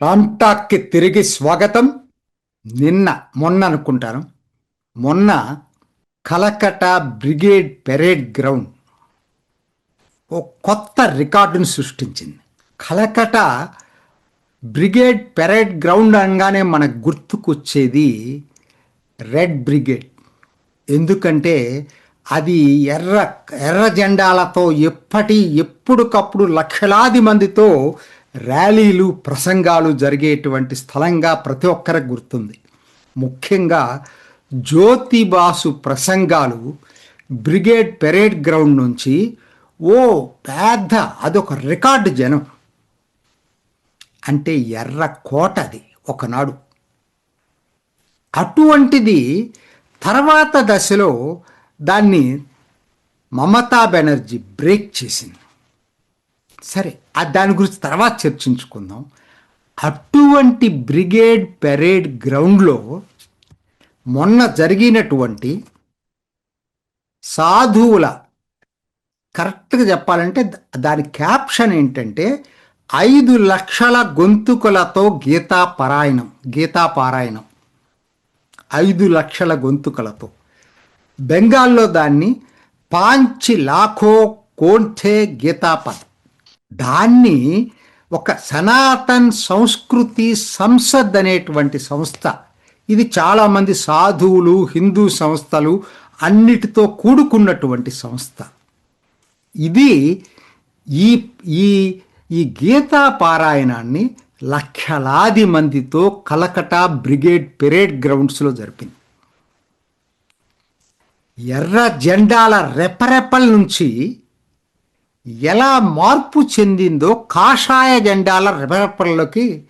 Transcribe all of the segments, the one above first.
టాంటాక్కి తిరిగి స్వాగతం. నిన్న మొన్న అనుకుంటాను. మొన్న కలకట బ్రిగేడ్ పెరేడ్ గ్రౌండ్ ఓ కొత్త రికార్డును సృష్టించింది. కలకట బ్రిగేడ్ పెరేడ్ గ్రౌండ్ అనగానే మనకు గుర్తుకొచ్చేది రెడ్ బ్రిగేడ్. ఎందుకంటే అది ఎర్ర ఎర్ర జెండాలతో ఎప్పటి ఎప్పుడుకప్పుడు లక్షలాది మందితో ర్యాలీలు ప్రసంగాలు జరిగేటువంటి స్థలంగా ప్రతి ఒక్కరికి గుర్తుంది. ముఖ్యంగా జ్యోతిబాసు ప్రసంగాలు బ్రిగేడ్ పెరేడ్ గ్రౌండ్ నుంచి ఓ పెద్ద అదొక రికార్డు జనం. అంటే ఎర్ర కోట అది ఒకనాడు. అటువంటిది తర్వాత దశలో దాన్ని మమతా బెనర్జీ బ్రేక్ చేసింది. సరే దాని గురించి తర్వాత చర్చించుకుందాం. అటువంటి బ్రిగేడ్ పెరేడ్ గ్రౌండ్లో మొన్న జరిగినటువంటి సాధువుల కరెక్ట్గా చెప్పాలంటే దాని క్యాప్షన్ ఏంటంటే ఐదు లక్షల గొంతుకులతో గీతా పారాయణం గీతా పారాయణం. ఐదు లక్షల గొంతుకలతో. బెంగాల్లో దాన్ని పాంచి లాఖో కోంఠే గీతాపద్. దాన్ని ఒక సనాతన్ సంస్కృతి సంసద్ అనేటువంటి సంస్థ. ఇది చాలామంది సాధువులు హిందూ సంస్థలు అన్నిటితో కూడుకున్నటువంటి సంస్థ. ఇది ఈ ఈ ఈ గీతా పారాయణాన్ని లక్షలాది మందితో కలకటా బ్రిగేడ్ పెరేడ్ గ్రౌండ్స్లో జరిపింది. ఎర్ర జెండాల రెపరెపల నుంచి ఎలా మార్పు చెందిందో కాషాయ జెండాల రెపరెపల్లోకి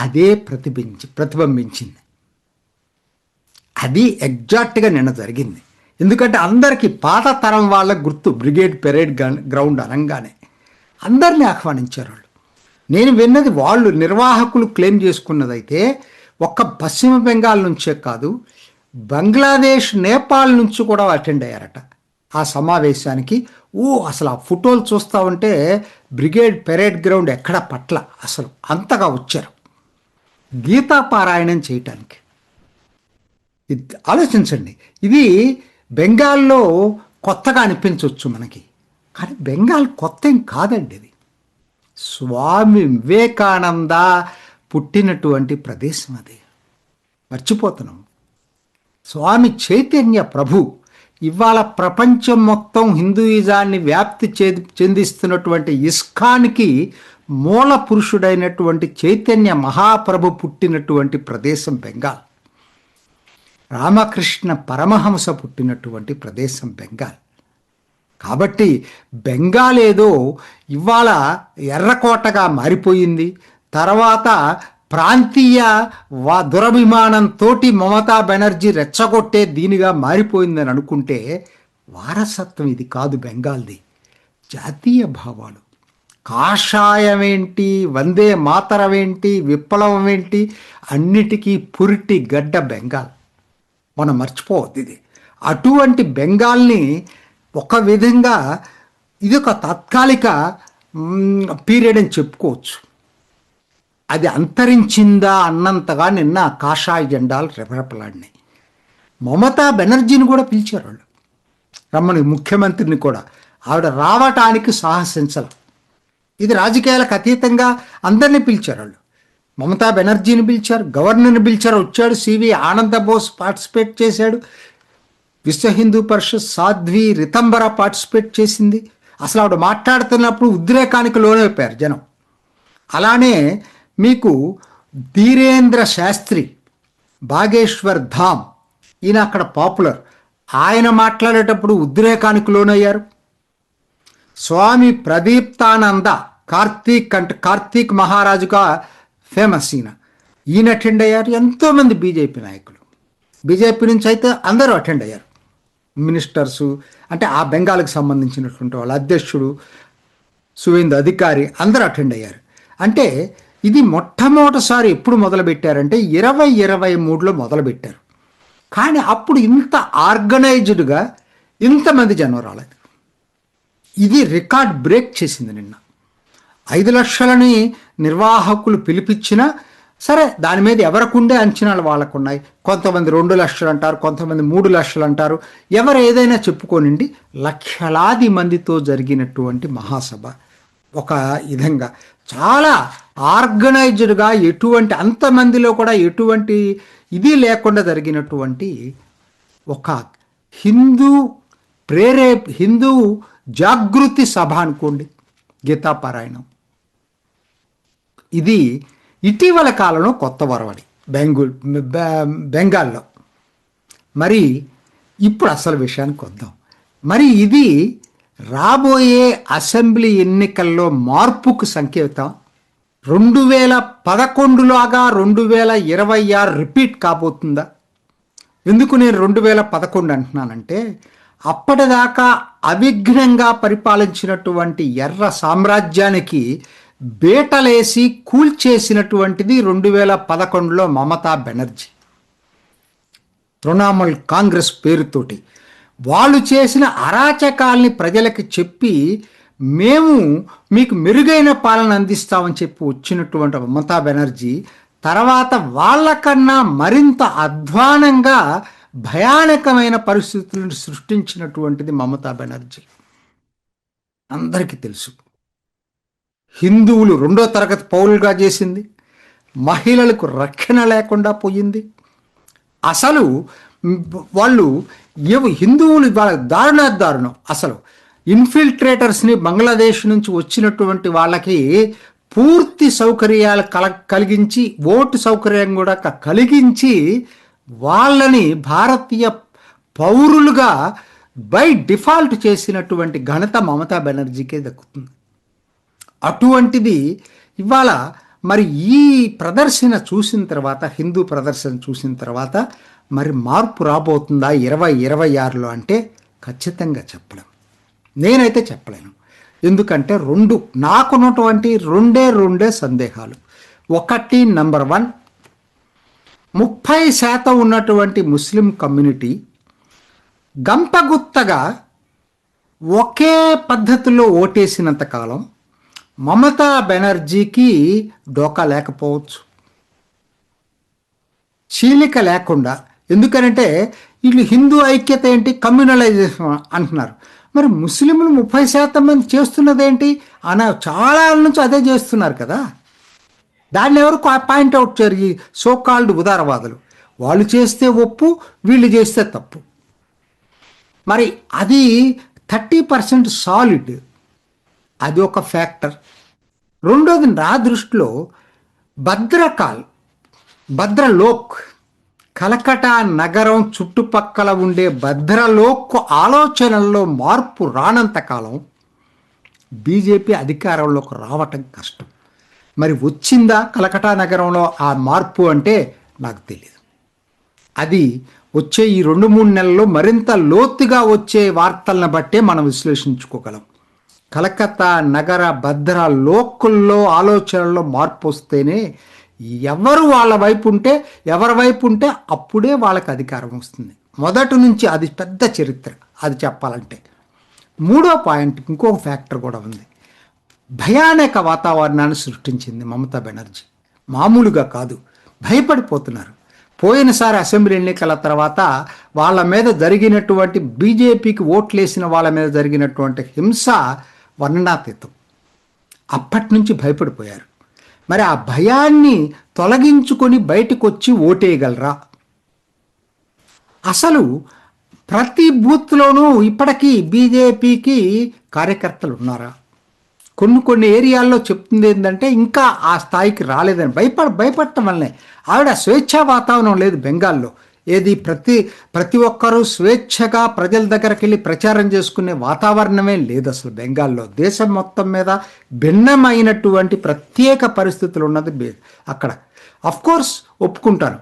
అదే ప్రతిబించి ప్రతిబింబించింది. అది ఎగ్జాక్ట్గా నిన్న జరిగింది. ఎందుకంటే అందరికీ పాత తరం వాళ్ళ గుర్తు బ్రిగేడ్ పెరేడ్ గ్రౌండ్ అనగానే అందరినీ ఆహ్వానించారు వాళ్ళు. నేను విన్నది వాళ్ళు నిర్వాహకులు క్లెయిమ్ చేసుకున్నదైతే ఒక్క పశ్చిమ బెంగాల్ నుంచే కాదు బంగ్లాదేశ్ నేపాల్ నుంచి కూడా అటెండ్ అయ్యారట. ఆ సమావేశానికి. ఓ అసలు ఆ ఫోటోలు చూస్తూ ఉంటే బ్రిగేడ్ పెరేడ్ గ్రౌండ్ ఎక్కడ పట్ల అసలు అంతగా వచ్చారు. గీతా పారాయణం చేయటానికి. ఇది ఆలోచించండి. ఇది బెంగాల్లో కొత్తగా అనిపించవచ్చు మనకి. కానీ బెంగాల్ కొత్త ఏం కాదండి ఇది. స్వామి వివేకానంద పుట్టినటువంటి ప్రదేశం అది. మర్చిపోతున్నాం. స్వామి చైతన్య ప్రభు ఇవాళ ప్రపంచం మొత్తం హిందూయిజాన్ని వ్యాప్తి చే చెందిస్తున్నటువంటి ఇస్కాన్కి మూల పురుషుడైనటువంటి చైతన్య మహాప్రభు పుట్టినటువంటి ప్రదేశం బెంగాల్. రామకృష్ణ పరమహంస పుట్టినటువంటి ప్రదేశం బెంగాల్. కాబట్టి బెంగాల్ ఏదో ఇవాళ ఎర్రకోటగా మారిపోయింది. తర్వాత ప్రాంతీయ వా దురభిమానంతో మమతా బెనర్జీ రెచ్చగొట్టే దీనిగా మారిపోయిందని అనుకుంటే వారసత్వం ఇది కాదు బెంగాల్ది. జాతీయ భావాలు. కాషాయమేంటి? వందే మాతరమేంటి? విప్లవం ఏంటి అన్నిటికీ పురిటి గడ్డ బెంగాల్. మనం మర్చిపోవద్దు ఇది. అటువంటి బెంగాల్ని ఒక విధంగా ఇది ఒక తాత్కాలిక పీరియడ్ అని చెప్పుకోవచ్చు. అది అంతరించిందా అన్నంతగా నిన్న కాషాయ జెండాలు రెపరెపలాడినాయి. మమతా బెనర్జీని కూడా పిలిచారు వాళ్ళు. రమ్మని ముఖ్యమంత్రిని కూడా. ఆవిడ రావటానికి సాహసించాల. ఇది రాజకీయాలకు అతీతంగా అందరినీ పిలిచారు వాళ్ళు. మమతా బెనర్జీని పిలిచారు గవర్నర్ని పిలిచారు వచ్చాడు సివి ఆనంద బోస్ పార్టిసిపేట్ చేశాడు. విశ్వ హిందూ పరిషత్ సాధ్వి రితంబర పార్టిసిపేట్ చేసింది. అసలు ఆవిడ మాట్లాడుతున్నప్పుడు ఉద్రేకానికి లోనైపోయారు జనం. అలానే మీకు ధీరేంద్ర శాస్త్రి బాగేశ్వర్ ధామ్ ఈయన అక్కడ పాపులర్. ఆయన మాట్లాడేటప్పుడు ఉద్రేకానికి లోనయ్యారు. స్వామి ప్రదీప్తానంద కార్తీక్ అంటే కార్తీక్ మహారాజుగా ఫేమస్ ఈయన. ఈయన అటెండ్ అయ్యారు ఎంతోమంది బీజేపీ నాయకులు. బీజేపీ నుంచి అయితే అందరూ అటెండ్ అయ్యారు. మినిస్టర్సు అంటే ఆ బెంగాల్కి సంబంధించినటువంటి వాళ్ళ అధ్యక్షుడు సువేందు అధికారి అందరూ అటెండ్ అయ్యారు. అంటే ఇది మొట్టమొదటిసారి ఎప్పుడు మొదలుపెట్టారంటే ఇరవై ఇరవై మూడులో మొదలుపెట్టారు. కానీ అప్పుడు ఇంత ఆర్గనైజ్డ్గా ఇంతమంది జనం రాలేదు. ఇది రికార్డ్ బ్రేక్ చేసింది నిన్న. ఐదు లక్షలని నిర్వాహకులు పిలిపించినా సరే దాని మీద ఎవరికుండే అంచనాలు వాళ్ళకు ఉన్నాయి కొంతమంది రెండు లక్షలు అంటారు కొంతమంది మూడు లక్షలు అంటారు ఎవరు ఏదైనా చెప్పుకోనండి లక్షలాది మందితో జరిగినటువంటి మహాసభ ఒక విధంగా చాలా ఆర్గనైజ్డ్గా ఎటువంటి అంతమందిలో కూడా ఎటువంటి ఇది లేకుండా జరిగినటువంటి ఒక హిందూ ప్రేరే హిందూ జాగృతి సభ అనుకోండి గీతాపారాయణం. ఇది ఇటీవల కాలంలో కొత్త వరవడి బెంగుల్ బె- బెంగాల్లో. మరి ఇప్పుడు అసలు విషయానికి వద్దాం. మరి ఇది రాబోయే అసెంబ్లీ ఎన్నికల్లో మార్పుకు సంకేతం. రెండు వేల పదకొండులాగా రెండు వేల ఇరవై ఆరు రిపీట్ కాబోతుందా? ఎందుకు నేను రెండు వేల పదకొండు అంటున్నానంటే అప్పటిదాకా అవిఘ్నంగా పరిపాలించినటువంటి ఎర్ర సామ్రాజ్యానికి బేటలేసి కూల్చేసినటువంటిది రెండు వేల పదకొండులో మమతా బెనర్జీ. తృణమూల్ కాంగ్రెస్ పేరుతోటి. వాళ్ళు చేసిన అరాచకాల్ని ప్రజలకు చెప్పి మేము మీకు మెరుగైన పాలన అందిస్తామని చెప్పి వచ్చినటువంటి మమతా బెనర్జీ తర్వాత వాళ్ళకన్నా మరింత అధ్వానంగా భయానకమైన పరిస్థితులను సృష్టించినటువంటిది మమతా బెనర్జీ. అందరికీ తెలుసు. హిందువులు రెండో తరగతి పౌరులుగా చేసింది. మహిళలకు రక్షణ లేకుండా పోయింది. అసలు వాళ్ళు ఏవో హిందువులు వాళ్ళ దారుణ దారుణం. అసలు ఇన్ఫిల్ట్రేటర్స్ని బంగ్లాదేశ్ నుంచి వచ్చినటువంటి వాళ్ళకి పూర్తి సౌకర్యాలు కల కలిగించి ఓటు సౌకర్యం కూడా కలిగించి వాళ్ళని భారతీయ పౌరులుగా బై డిఫాల్ట్ చేసినటువంటి ఘనత మమతా బెనర్జీకే దక్కుతుంది. అటువంటిది ఇవాళ మరి ఈ ప్రదర్శన చూసిన తర్వాత హిందూ ప్రదర్శన చూసిన తర్వాత మరి మార్పు రాబోతుందా? ఇరవై ఇరవై ఆరులో అంటే ఖచ్చితంగా చెప్పడం నేనైతే చెప్పలేను. ఎందుకంటే రెండు నాకున్నటువంటి రెండే రెండే సందేహాలు. ఒకటి నంబర్ వన్ ముప్పై శాతం ఉన్నటువంటి ముస్లిం కమ్యూనిటీ గంపగుత్తగా ఒకే పద్ధతిలో ఓటేసినంత కాలం మమతా బెనర్జీకి డోకా లేకపోవచ్చు. చీలిక లేకుండా. ఎందుకనంటే వీళ్ళు హిందూ ఐక్యత ఏంటి? కమ్యూనలైజేషన్ అంటున్నారు. మరి ముస్లింలు ముప్పై శాతం మంది చేస్తున్నదేంటి? అన చాలా నుంచి అదే చేస్తున్నారు కదా. దాన్ని ఎవరు పాయింట్ అవుట్ చేయరు ఈ సో కాల్డ్ ఉదారవాదులు. వాళ్ళు చేస్తే ఒప్పు వీళ్ళు చేస్తే తప్పు. మరి అది థర్టీ పర్సెంట్ సాలిడ్. అది ఒక ఫ్యాక్టర్. రెండోది నా దృష్టిలో భద్రకాల్ భద్రలోక్. కలకటా నగరం చుట్టుపక్కల ఉండే భద్రలోక్ ఆలోచనల్లో మార్పు రానంత కాలం బీజేపీ అధికారంలోకి రావటం కష్టం. మరి వచ్చిందా కలకటా నగరంలో ఆ మార్పు అంటే నాకు తెలియదు అది వచ్చే ఈ రెండు మూడు నెలల్లో మరింత లోతుగా వచ్చే వార్తలను బట్టే మనం విశ్లేషించుకోగలం. కలకత్తా నగర భద్ర లోకల్లో ఆలోచనల్లో మార్పు వస్తేనే ఎవరు వాళ్ళ వైపు ఉంటే ఎవరి వైపు ఉంటే అప్పుడే వాళ్ళకి అధికారం వస్తుంది. మొదటి నుంచి అది పెద్ద చరిత్ర అది చెప్పాలంటే. మూడో పాయింట్ ఇంకొక ఫ్యాక్టర్ కూడా ఉంది. భయానక వాతావరణాన్ని సృష్టించింది మమతా బెనర్జీ. మామూలుగా కాదు భయపడిపోతున్నారు. పోయినసారి అసెంబ్లీ ఎన్నికల తర్వాత వాళ్ళ మీద జరిగినటువంటి బీజేపీకి ఓట్లేసిన వాళ్ళ మీద జరిగినటువంటి హింస వర్ణనాతీతం. అప్పటి నుంచి భయపడిపోయారు. మరి ఆ భయాన్ని తొలగించుకొని బయటకు వచ్చి ఓటేయగలరా? అసలు ప్రతి బూత్లోనూ ఇప్పటికీ బీజేపీకి కార్యకర్తలు ఉన్నారా కొన్ని కొన్ని ఏరియాల్లో చెప్తుంది ఏంటంటే ఇంకా ఆ స్థాయికి రాలేదని భయపడ భయపడటం వల్లనే. ఆవిడ స్వేచ్ఛా వాతావరణం లేదు బెంగాల్లో. ఏది ప్రతి ప్రతి ఒక్కరూ స్వేచ్ఛగా ప్రజల దగ్గరికి వెళ్ళి ప్రచారం చేసుకునే వాతావరణమే లేదు అసలు బెంగాల్లో. దేశం మొత్తం మీద భిన్నమైనటువంటి ప్రత్యేక పరిస్థితులు ఉన్నది అక్కడ. కోర్స్ ఒప్పుకుంటాను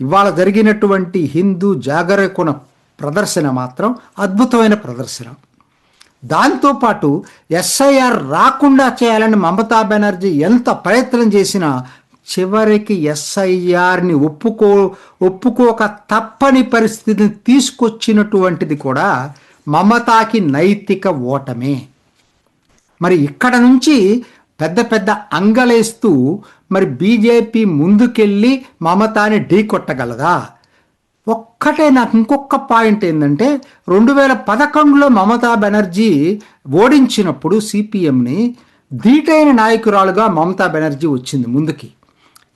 ఇవాళ జరిగినటువంటి హిందూ జాగరకున ప్రదర్శన మాత్రం అద్భుతమైన ప్రదర్శన. దాంతోపాటు ఎస్ఐఆర్ రాకుండా చేయాలని మమతా బెనర్జీ ఎంత ప్రయత్నం చేసినా చివరికి ఎస్ఐఆర్ని ఒప్పుకో ఒప్పుకోక తప్పని పరిస్థితిని తీసుకొచ్చినటువంటిది కూడా మమతాకి నైతిక ఓటమే. మరి ఇక్కడ నుంచి పెద్ద పెద్ద అంగలేస్తూ మరి బీజేపీ ముందుకెళ్ళి మమతాని ఢీకొట్టగలదా ఒక్కటే నాకు ఇంకొక పాయింట్ ఏంటంటే రెండు వేల పదకొండులో మమతా బెనర్జీ ఓడించినప్పుడు సిపిఎంని ధీటైన నాయకురాలుగా మమతా బెనర్జీ వచ్చింది ముందుకి.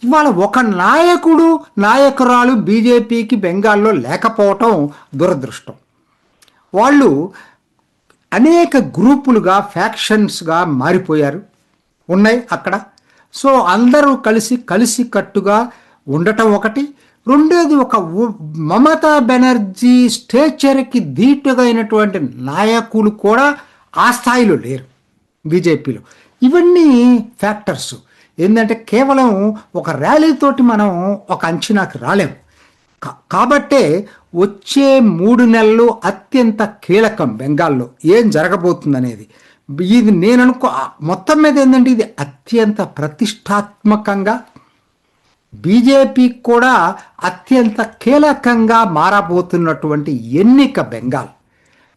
ఇవాళ ఒక నాయకుడు నాయకురాలు బీజేపీకి బెంగాల్లో లేకపోవటం దురదృష్టం. వాళ్ళు అనేక గ్రూపులుగా ఫ్యాక్షన్స్గా మారిపోయారు. ఉన్నాయి అక్కడ. సో అందరూ కలిసి కలిసి కట్టుగా ఉండటం ఒకటి. రెండోది ఒక మమతా బెనర్జీ స్టేచర్కి ధీటుగా అయినటువంటి నాయకులు కూడా ఆ స్థాయిలో లేరు బీజేపీలో. ఇవన్నీ ఫ్యాక్టర్స్. ఏంటంటే కేవలం ఒక ర్యాలీతోటి మనం ఒక అంచనాకి రాలేం. కా- కాబట్టే వచ్చే మూడు నెలలు అత్యంత కీలకం బెంగాల్లో. ఏం జరగబోతుందనేది. ఇది నేను అనుకో మొత్తం మీద ఏంటంటే ఇది అత్యంత ప్రతిష్టాత్మకంగా బీజేపీ కూడా అత్యంత కీలకంగా మారబోతున్నటువంటి ఎన్నిక బెంగాల్.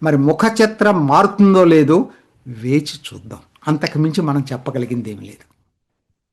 మరి ముఖచిత్రం మారుతుందో లేదో వేచి చూద్దాం. అంతకు మించి మనం చెప్పగలిగింది ఏమి లేదు.